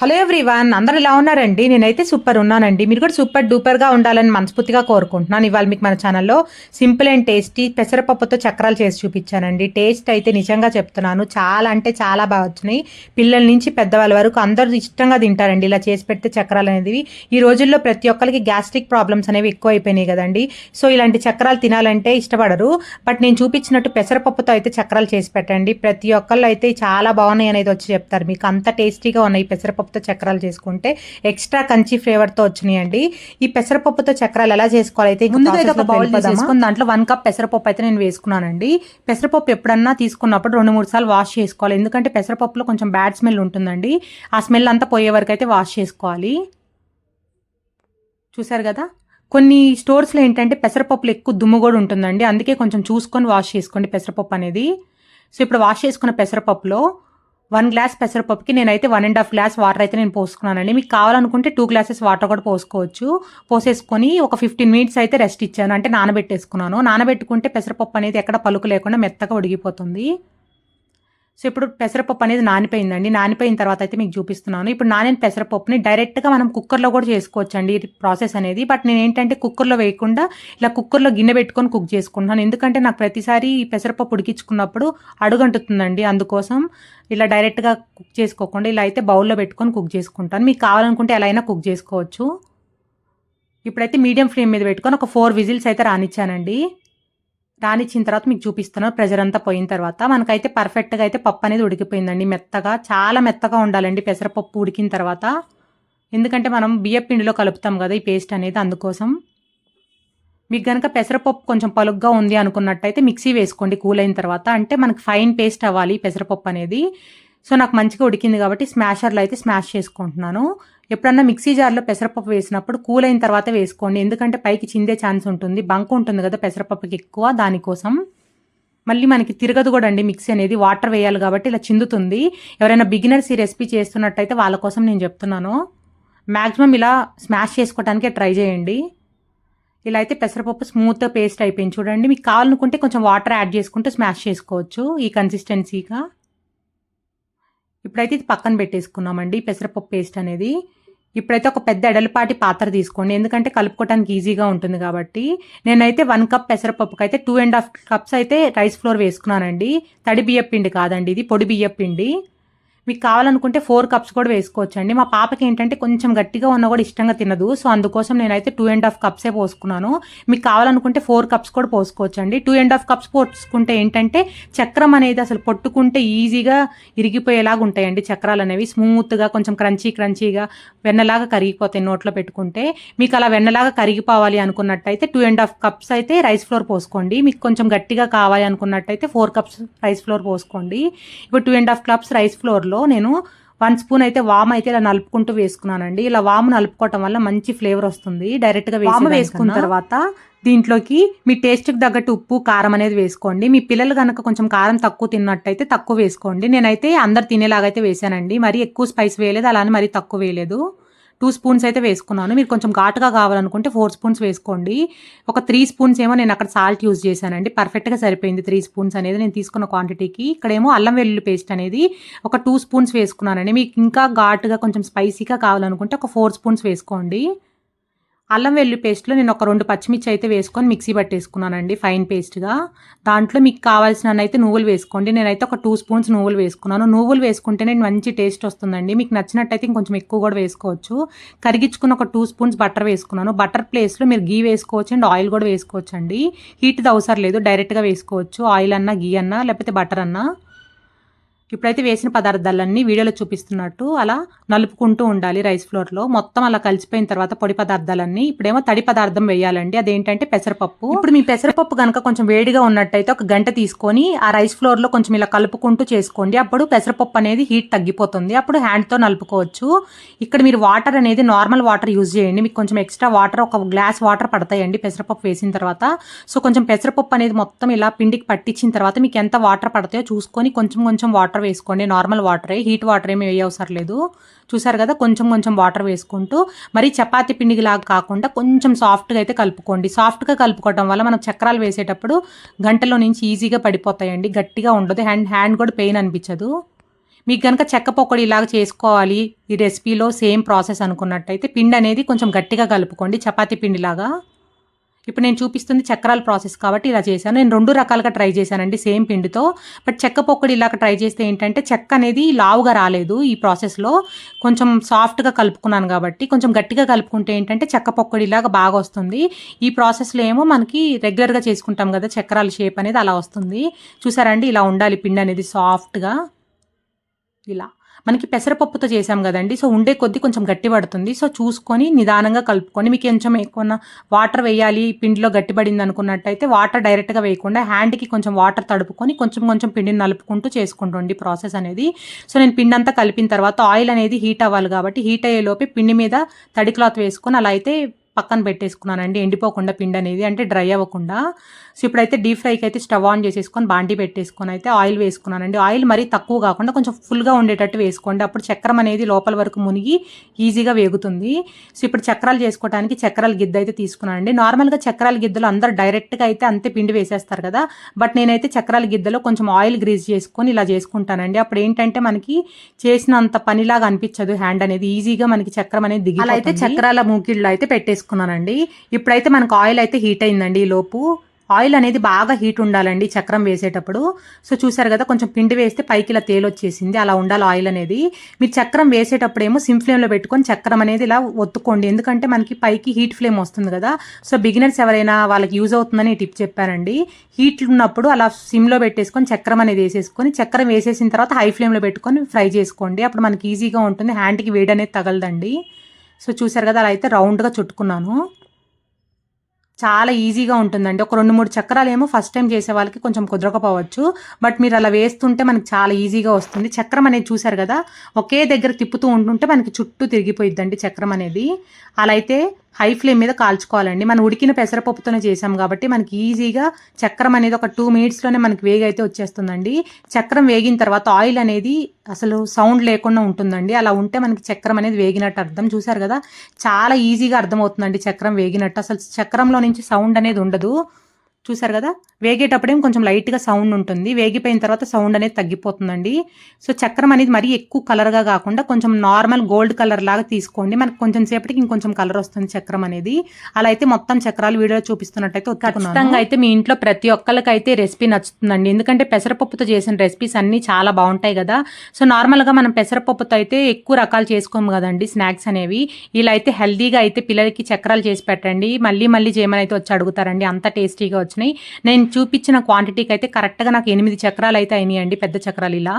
Hello everyone అందరు ఎలా ఉన్నారండి? నేనైతే సూపర్ ఉన్నానండి. మీరు కూడా సూపర్ డూపర్గా ఉండాలని మనస్ఫూర్తిగా కోరుకుంటున్నాను. ఇవాళ మీకు మన ఛానల్లో సింపుల్ అండ్ టేస్టీ పెసరపప్పుతో చక్రాలు చేసి చూపించానండి. టేస్ట్ అయితే నిజంగా చెప్తున్నాను. చాలా అంటే చాలా బాగా వచ్చినాయి. పిల్లల నుంచి పెద్దవాళ్ళ వరకు అందరూ ఇష్టంగా తింటారండి. ఇలా చేసి పెడితే చక్రాలు అనేవి. ఈ రోజుల్లో ప్రతి ఒక్కరికి గ్యాస్ట్రిక్ ప్రాబ్లమ్స్ అనేవి ఎక్కువ అయిపోయినాయి కదండి. సో ఇలాంటి చక్రాలు తినాలంటే ఇష్టపడరు. బట్ నేను చూపించినట్టు పెసరపప్పుతో అయితే చక్రాలు చేసి పెట్టండి. ప్రతి ఒక్కళ్ళు అయితే చాలా బాగున్నాయి అనేది వచ్చి చెప్తారు. మీకు అంత టేస్టీగా ఉన్నాయి పెసరపప్పు పెసరపప్పుతో చక్రాలు చేసుకుంటే ఎక్స్ట్రా కంచి ఫ్లేవర్తో వచ్చినాయండి. ఈ పెసరపప్పుతో చక్రాలు ఎలా చేసుకోవాలి అయితే ముందుగా అయితే ఒక బౌల్ తీసుకొని దాంట్లో వన్ కప్ పెసరపప్పు అయితే నేను వేసుకున్నానండి. పెసరపప్పు ఎప్పుడన్నా తీసుకున్నప్పుడు రెండు మూడు సార్లు వాష్ చేసుకోవాలి. ఎందుకంటే పెసరపప్పులో కొంచెం బ్యాడ్ స్మెల్ ఉంటుందండి. ఆ స్మెల్ అంతా పోయే వరకు అయితే వాష్ చేసుకోవాలి. చూసారు కదా? కొన్ని స్టోర్స్లో ఏంటంటే పెసరపప్పులు ఎక్కువ దుమ్ము కూడా ఉంటుందండి. అందుకే కొంచెం చూసుకొని వాష్ చేసుకోండి పెసరపప్పు అనేది. సో ఇప్పుడు వాష్ చేసుకున్న పెసరపప్పులో వన్ గ్లాస్ పెసరపప్పుకి నేనైతే one and half glass water అయితే నేను పోసుకున్నానండి. మీకు కావాలనుకుంటే టూ గ్లాసెస్ వాటర్ కూడా పోసుకోవచ్చు. పోసేసుకొని ఒక ఫిఫ్టీన్ మినిట్స్ అయితే రెస్ట్ ఇచ్చాను. అంటే నానబెట్టేసుకున్నాను. నానబెట్టుకుంటే పెసరపప్పు అనేది ఎక్కడ పలుకు లేకుండా మెత్తగా ఉడిగిపోతుంది సో ఇప్పుడు పెసరపప్పు అనేది నానిపోయిందండి. నానిపోయిన తర్వాత అయితే మీకు చూపిస్తున్నాను. ఇప్పుడు నానిన పెసరపప్పుని డైరెక్ట్గా మనం కుక్కర్లో కూడా చేసుకోవచ్చు అండి ప్రాసెస్ అనేది. బట్ నేను ఏంటంటే కుక్కర్లో వేయకుండా ఇలా కుక్కర్లో గిన్నె పెట్టుకొని కుక్ చేసుకుంటున్నాను. ఎందుకంటే నాకు ప్రతిసారి ఈ పెసరపప్పు ఉడికించుకున్నప్పుడు అడుగంటుతుందండి. అందుకోసం ఇలా డైరెక్ట్గా కుక్ చేసుకోకుండా ఇలా అయితే బౌల్లో పెట్టుకొని కుక్ చేసుకుంటాను. మీకు కావాలనుకుంటే ఎలా అయినా కుక్ చేసుకోవచ్చు. ఇప్పుడైతే మీడియం ఫ్లేమ్ మీద పెట్టుకొని ఒక ఫోర్ విజిల్స్ అయితే రానిచ్చానండి. రానిచ్చిన తర్వాత మీకు చూపిస్తున్నాను ప్రెజర్ అంతా పోయిన తర్వాత మనకైతే పర్ఫెక్ట్గా అయితే పప్పు అనేది ఉడికిపోయిందండి. మెత్తగా చాలా మెత్తగా ఉండాలండి. పెసరపప్పు ఉడికిన తర్వాత. ఎందుకంటే మనం బియ్య పిండిలో కలుపుతాం కదా ఈ పేస్ట్ అనేది అందుకోసం. మీకు కనుక పెసరపప్పు కొంచెం పలుగ్గా ఉంది అనుకున్నట్టయితే మిక్సీ వేసుకోండి కూల్ అయిన తర్వాత. అంటే మనకు ఫైన్ పేస్ట్ అవ్వాలి పెసరపప్పు అనేది. సో నాకు మంచిగా ఉడికింది కాబట్టి స్మాషర్లో అయితే స్మాష్ చేసుకుంటున్నాను. ఎప్పుడన్నా మిక్సీ జార్లో పెసరపప్పు వేసినప్పుడు కూల్ అయిన తర్వాత వేసుకోండి. ఎందుకంటే పైకి చిందే ఛాన్స్ ఉంటుంది. బంక్ ఉంటుంది కదా పెసరపప్పుకి ఎక్కువ. దానికోసం మళ్ళీ మనకి తిరగదు కూడా అండి మిక్సీ అనేది. వాటర్ వేయాలి కాబట్టి ఇలా చిందుతుంది. ఎవరైనా బిగినర్స్ ఈ రెసిపీ చేస్తున్నట్టయితే వాళ్ళ కోసం నేను చెప్తున్నాను. మ్యాక్సిమం ఇలా స్మాష్ చేసుకోవడానికే ట్రై చేయండి. ఇలా అయితే పెసరపప్పు స్మూత్ పేస్ట్ అయిపోయింది. చూడండి మీకు కావాలనుకుంటే కొంచెం వాటర్ యాడ్ చేసుకుంటే స్మాష్ చేసుకోవచ్చు ఈ కన్సిస్టెన్సీగా ఇప్పుడైతే ఇది పక్కన పెట్టేసుకున్నామండి పెసరపప్పు పేస్ట్ అనేది. ఇప్పుడైతే ఒక పెద్ద ఎడలపాటి పాత్ర తీసుకోండి. ఎందుకంటే కలుపుకోవడానికి ఈజీగా ఉంటుంది కాబట్టి. నేనైతే వన్ కప్ పెసరపప్పుకి అయితే టూ అండ్ హాఫ్ కప్స్ అయితే రైస్ ఫ్లోర్ వేసుకున్నానండి. తడి బియ్య పిండి కాదండి ఇది పొడి బియ్య పిండి మీకు కావాలనుకుంటే ఫోర్ కప్స్ కూడా వేసుకోవచ్చండి. మా పాపకి ఏంటంటే కొంచెం గట్టిగా ఉన్నా కూడా ఇష్టంగా తినదు. సో అందుకోసం నేనైతే టూ అండ్ హాఫ్ కప్సే పోసుకున్నాను. మీకు కావాలనుకుంటే ఫోర్ కప్స్ కూడా పోసుకోవచ్చండి. టూ అండ్ హాఫ్ కప్స్ పోసుకుంటే ఏంటంటే చక్రం అనేది అసలు పొట్టుకుంటే ఈజీగా ఇరిగిపోయేలాగా ఉంటాయండి చక్రాలు అనేవి. స్మూత్గా కొంచెం క్రంచీ క్రంచీగా వెన్నలాగా కరిగిపోతాయి నోట్లో పెట్టుకుంటే. మీకు అలా వెన్నలాగా కరిగిపోవాలి అనుకున్నట్టయితే టూ అండ్ హాఫ్ కప్స్ అయితే రైస్ ఫ్లోర్ పోసుకోండి. మీకు కొంచెం గట్టిగా కావాలి అనుకున్నట్టయితే ఫోర్ కప్స్ రైస్ ఫ్లోర్ పోసుకోండి. ఇప్పుడు two and half cups rice ఫ్లోర్లో నేను వన్ స్పూన్ అయితే వామ్ అయితే ఇలా నలుపుకుంటూ వేసుకున్నానండి. ఇలా వాము నలుపుకోవటం వల్ల మంచి ఫ్లేవర్ వస్తుంది. డైరెక్ట్గా వాము వేసుకున్న తర్వాత దీంట్లోకి మీ టేస్ట్కి తగ్గట్టు ఉప్పు కారం అనేది వేసుకోండి. మీ పిల్లలు కనుక కొంచెం కారం తక్కువ తిన్నట్టయితే తక్కువ వేసుకోండి. నేనైతే అందరు తినేలాగైతే వేసానండి. మరీ ఎక్కువ స్పైస్ వేయలేదు. అలానే మరీ తక్కువ వేయలేదు. టూ స్పూన్స్ అయితే వేసుకున్నాను. మీరు కొంచెం ఘాటుగా కావాలనుకుంటే ఫోర్ స్పూన్స్ వేసుకోండి. ఒక త్రీ స్పూన్స్ ఏమో నేను అక్కడ సాల్ట్ యూజ్ చేశానండి. పర్ఫెక్ట్గా సరిపోయింది త్రీ స్పూన్స్ అనేది నేను తీసుకున్న క్వాంటిటీకి ఇక్కడేమో అల్లం వెల్లుల్లి పేస్ట్ అనేది ఒక టూ స్పూన్స్ వేసుకున్నానండి. మీకు ఇంకా ఘాటుగా కొంచెం స్పైసీగా కావాలనుకుంటే ఒక ఫోర్ స్పూన్స్ వేసుకోండి. అల్లం వెల్లుల్లి పేస్ట్లో నేను ఒక రెండు పచ్చిమిర్చి అయితే వేసుకొని మిక్సీ పట్టేసుకున్నానండి ఫైన్ పేస్ట్గా దాంట్లో మీకు కావాల్సిన అయితే నువ్వులు వేసుకోండి. నేనైతే ఒక టూ స్పూన్స్ నువ్వులు వేసుకున్నాను. నువ్వులు వేసుకుంటేనే మంచి టేస్ట్ వస్తుందండి. మీకు నచ్చినట్టయితే ఇంకొంచెం ఎక్కువ కూడా వేసుకోవచ్చు. కరిగించుకున్న ఒక టూ స్పూన్స్ బటర్ వేసుకున్నాను. బటర్ ప్లేస్లో మీరు గీ వేసుకోవచ్చు అండ్ ఆయిల్ కూడా వేసుకోవచ్చు అండి హీట్ది అవసరం లేదు. డైరెక్ట్గా వేసుకోవచ్చు. ఆయిల్ అన్నా గీ అన్నా లేకపోతే బటర్ అన్నా. ఇప్పుడైతే వేసిన పదార్థాలన్నీ వీడియోలో చూపిస్తున్నట్టు అలా నలుపుకుంటూ ఉండాలి రైస్ ఫ్లోర్లో. మొత్తం అలా కలిసిపోయిన తర్వాత పొడి పదార్థాలన్నీ ఇప్పుడేమో తడి పదార్థం వేయాలండి. అదేంటంటే పెసరపప్పు. ఇప్పుడు మీ పెసరపప్పు కనుక కొంచెం వేడిగా ఉన్నట్టయితే ఒక గంట తీసుకొని ఆ రైస్ ఫ్లోర్లో కొంచెం ఇలా కలుపుకుంటూ చేసుకోండి. అప్పుడు పెసరపప్పు అనేది హీట్ తగ్గిపోతుంది. అప్పుడు హ్యాండ్తో నలుపుకోవచ్చు. ఇక్కడ మీరు వాటర్ అనేది నార్మల్ వాటర్ యూజ్ చేయండి. మీకు కొంచెం ఎక్స్ట్రా వాటర్ ఒక గ్లాస్ వాటర్ పడతాయండి పెసరపప్పు వేసిన తర్వాత. సో కొంచెం పెసరపప్పు అనేది మొత్తం ఇలా పిండికి పట్టించిన తర్వాత మీకు ఎంత వాటర్ పడతాయో చూసుకొని కొంచెం కొంచెం వాటర్ వాటర్ వేసుకోండి. నార్మల్ వాటరే. హీట్ వాటర్ ఏమి వేయవసరం లేదు. చూసారు కదా? కొంచెం కొంచెం వాటర్ వేసుకుంటూ మరి చపాతి పిండిలాగా కాకుండా కొంచెం సాఫ్ట్గా అయితే కలుపుకోండి. సాఫ్ట్గా కలుపుకోవడం వల్ల మనం చక్రాలు వేసేటప్పుడు గంటలో నుంచి ఈజీగా పడిపోతాయండి. గట్టిగా ఉండదు. హ్యాండ్ హ్యాండ్ కూడా పెయిన్ అనిపించదు. మీకు కనుక చెక్క పొక్కడి ఇలాగ చేసుకోవాలి ఈ రెసిపీలో సేమ్ ప్రాసెస్ అనుకున్నట్టయితే పిండి అనేది కొంచెం గట్టిగా కలుపుకోండి. చపాతీ పిండిలాగా. ఇప్పుడు నేను చూపిస్తుంది చక్రాల ప్రాసెస్ కాబట్టి ఇలా చేశాను. నేను రెండు రకాలుగా ట్రై చేశానండి సేమ్ పిండితో. బట్ చెక్క పొక్కడి ఇలాగ ట్రై చేస్తే ఏంటంటే చెక్క అనేది లావుగా రాలేదు ఈ ప్రాసెస్లో. కొంచెం సాఫ్ట్గా కలుపుకున్నాను కాబట్టి కొంచెం గట్టిగా కలుపుకుంటే ఏంటంటే చెక్క పొక్కడి ఇలాగా బాగా వస్తుంది. ఈ ప్రాసెస్లో ఏమో మనకి రెగ్యులర్గా చేసుకుంటాం కదా చక్రాల షేప్ అనేది అలా వస్తుంది. చూసారండి ఇలా ఉండాలి పిండి అనేది సాఫ్ట్గా. ఇలా. మనకి పెసరపప్పుతో చేసాం కదండి. సో ఉండే కొద్దీ కొంచెం గట్టి పడుతుంది. సో చూసుకొని నిదానంగా కలుపుకొని మీకు కొంచెం ఎక్కువ వాటర్ వేయాలి పిండిలో గట్టిపడింది అనుకున్నట్టయితే వాటర్ డైరెక్ట్గా వేయకుండా హ్యాండ్కి కొంచెం వాటర్ తడుపుకొని కొంచెం కొంచెం పిండిని నలుపుకుంటూ చేసుకుంటుండి ప్రాసెస్ అనేది. సో నేను పిండి అంతా కలిపిన తర్వాత ఆయిల్ అనేది హీట్ అవ్వాలి కాబట్టి హీట్ అయ్యేలోపే పిండి మీద తడి క్లాత్ వేసుకొని అలా అయితే పక్కన పెట్టేసుకున్నానండి. ఎండిపోకుండా పిండి అనేది అంటే డ్రై అవ్వకుండా. సో ఇప్పుడైతే డీప్ ఫ్రైకి అయితే స్టవ్ ఆన్ చేసేసుకొని బాండి పెట్టేసుకొని అయితే ఆయిల్ వేసుకున్నానండి. ఆయిల్ మరీ తక్కువ కాకుండా కొంచెం ఫుల్గా ఉండేటట్టు వేసుకోండి. అప్పుడు చక్రం అనేది లోపల వరకు మునిగి ఈజీగా వేగుతుంది. సో ఇప్పుడు చక్రాలు చేసుకోవడానికి చక్రాల గిద్ద అయితే తీసుకున్నానండి. నార్మల్గా చక్రాల గిద్దలు అందరు డైరెక్ట్గా అయితే అంతే పిండి వేసేస్తారు కదా. బట్ నేనైతే చక్రాల గిద్దలో కొంచెం ఆయిల్ గ్రీజ్ చేసుకొని ఇలా చేసుకుంటానండి. అప్పుడు ఏంటంటే మనకి చేసినంత పనిలాగా అనిపించదు హ్యాండ్ అనేది. ఈజీగా మనకి చక్రం అనేది దిగి అయితే చక్రాల మూకిళ్ళు అయితే తీసుకున్నానండి. ఇప్పుడైతే మనకు ఆయిల్ అయితే హీట్ అయిందండి ఈ లోపు. ఆయిల్ అనేది బాగా హీట్ ఉండాలండి చక్రం వేసేటప్పుడు. సో చూసారు కదా కొంచెం పిండి వేస్తే పైకి ఇలా తేలొచ్చేసింది అలా ఉండాలి ఆయిల్ అనేది. మీరు చక్రం వేసేటప్పుడు ఏమో సిమ్ ఫ్లేమ్లో పెట్టుకొని చక్రం అనేది ఇలా ఒత్తుకోండి. ఎందుకంటే మనకి పైకి హీట్ ఫ్లేమ్ వస్తుంది కదా. సో బిగినర్స్ ఎవరైనా వాళ్ళకి యూజ్ అవుతుందని టిప్ చెప్పారండి. హీట్ ఉన్నప్పుడు అలా సిమ్లో పెట్టేసుకొని చక్రం అనేది వేసేసుకొని చక్రం వేసేసిన తర్వాత హై ఫ్లేమ్లో పెట్టుకొని ఫ్రై చేసుకోండి. అప్పుడు మనకి ఈజీగా ఉంటుంది. హ్యాండ్కి వేడి అనేది తగలదండి. సో చూసారు కదా అలా అయితే రౌండ్గా చుట్టుకున్నాను. చాలా ఈజీగా ఉంటుందండి. ఒక రెండు మూడు చక్రాలు ఏమో ఫస్ట్ టైం చేసే వాళ్ళకి కొంచెం కుదరకపోవచ్చు. బట్ మీరు అలా వేస్తుంటే మనకి చాలా ఈజీగా వస్తుంది. చక్రం అనేది చూసారు కదా ఒకే దగ్గర తిప్పుతూ ఉంటుంటే మనకి చుట్టూ తిరిగిపోయిద్దండి చక్రం అనేది. అలా అయితే హై ఫ్లేమ్ మీద కాల్చుకోవాలండి. మనం ఉడికిన పెసరపప్పుతోనే చేసాం కాబట్టి మనకి ఈజీగా చక్రం అనేది ఒక టూ మినిట్స్లోనే మనకి వేగి అయితే వచ్చేస్తుందండి. చక్రం వేగిన తర్వాత ఆయిల్ అనేది అసలు సౌండ్ లేకుండా ఉంటుందండి. అలా ఉంటే మనకి చక్రం అనేది వేగినట్టు అర్థం. చూసారు కదా? చాలా ఈజీగా అర్థమవుతుందండి చక్రం వేగినట్టు. అసలు చక్రంలో నుంచి సౌండ్ అనేది ఉండదు. చూసారు కదా? వేగేటప్పుడేం కొంచెం లైట్గా సౌండ్ ఉంటుంది. వేగిపోయిన తర్వాత సౌండ్ అనేది తగ్గిపోతుందండి. సో చక్రం అనేది మరీ ఎక్కువ కలర్గా కాకుండా కొంచెం నార్మల్ గోల్డ్ కలర్ లాగా తీసుకోండి. మనకు కొంచెం సేపటికి ఇంకొంచెం కలర్ వస్తుంది చక్రం అనేది. అలా అయితే మొత్తం చక్రాలు వీడియో చూపిస్తున్నట్టయితే ఖచ్చితంగా అయితే మీ ఇంట్లో ప్రతి ఒక్కరికైతే రెసిపీ నచ్చుతుందండి. ఎందుకంటే పెసరపప్పుతో చేసిన రెసిపీస్ అన్నీ చాలా బాగుంటాయి కదా? సో నార్మల్గా మనం పెసరపప్పుతో అయితే ఎక్కువ రకాలు చేసుకోము కదండి స్నాక్స్ అనేవి. ఇలా అయితే హెల్దీగా అయితే పిల్లలకి చక్రాలు చేసి పెట్టండి. మళ్ళీ మళ్ళీ చేయమని అయితే వచ్చి అడుగుతారండి. అంత టేస్టీగా వచ్చినాయి. నేను చూపించిన క్వాంటిటీకి అయితే కరెక్ట్గా నాకు ఎనిమిది చక్రాలు అయితే అయినాయండి పెద్ద చక్రాలు ఇలా.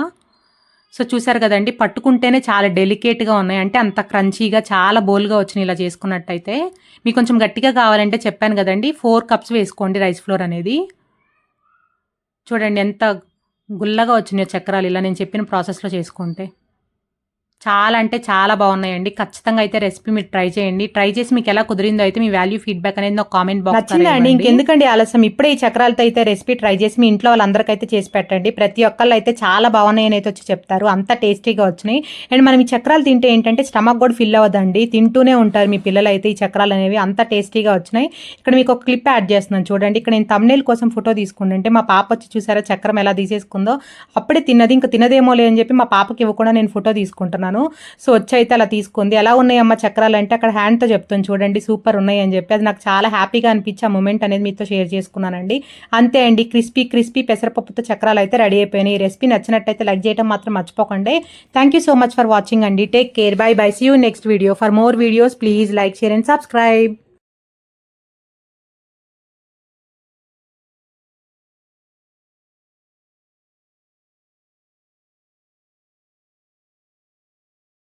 సో చూసారు కదండి పట్టుకుంటేనే చాలా డెలికేట్గా ఉన్నాయి. అంటే అంత క్రంచీగా చాలా బోల్గా వచ్చినాయి ఇలా చేసుకున్నట్టయితే. మీకు కొంచెం గట్టిగా కావాలంటే చెప్పాను కదండి ఫోర్ కప్స్ వేసుకోండి రైస్ ఫ్లోర్ అనేది. చూడండి ఎంత గుల్లగా వచ్చినాయో చక్రాలు ఇలా నేను చెప్పిన ప్రాసెస్లో చేసుకుంటే. చాలా అంటే చాలా బాగున్నాయండి. ఖచ్చితంగా అయితే రెసిపీ మీరు ట్రై చేయండి. ట్రై చేసి మీకు ఎలా కుదిరిందో అయితే మీ వాల్యూ ఫీడ్బ్యాక్ అనేది ఒక కామెంట్ బాక్స్ నచ్చిందండి ఇంకెందుకండి ఆలస్యం? ఇప్పుడే ఈ చక్రాలతో అయితే రెసిపీ ట్రై చేసి మీ ఇంట్లో వాళ్ళందరికైతే చేసి పెట్టండి. ప్రతి ఒక్కళ్ళు అయితే చాలా బాగున్నాయని అయితే వచ్చి చెప్తారు. అంత టేస్టీగా వచ్చినాయి. అండ్ మనం ఈ చక్రాలు తింటే ఏంటంటే స్టమక్ కూడా ఫిల్ అవ్వదండి. తింటూనే ఉంటారు మీ పిల్లలు అయితే ఈ చక్రాలు అనేవి. అంత టేస్టీగా వచ్చినాయి. ఇక్కడ మీకు ఒక క్లిప్ యాడ్ చేస్తున్నాను. చూడండి. ఇక్కడ నేను తమ్నేల్ కోసం ఫోటో తీసుకుంటుంటే మా పాప వచ్చి చూసారా చక్రం ఎలా తీసేసుకుందో? అప్పుడే తిన్నది. ఇంకా తినదేమో లేదని చెప్పి మా పాపకి ఇవ్వకుండా నేను ఫోటో తీసుకుంటున్నాను. సో వచ్చి అయితే అలా తీసుకుంది. ఎలా ఉన్నాయమ్మ చక్రాలు అంటే అక్కడ హ్యాండ్తో చెప్తాను చూడండి. సూపర్ ఉన్నాయి అని చెప్పి. అది నాకు చాలా హ్యాపీగా అనిపించి ఆ మూమెంట్ అనేది మీతో షేర్ చేసుకున్నానండి. అంతే అండి. క్రిస్పీ క్రిస్పీ పెసరపప్పుతో చక్రాలు అయితే రెడీ అయిపోయినాయి. ఈ రెసిపీ నచ్చినట్టయితే లైక్ చేయడం మాత్రం మర్చిపోకండి. Thank you so much for watching అండి. Take care bye bye see you next video for more videos please like share and subscribe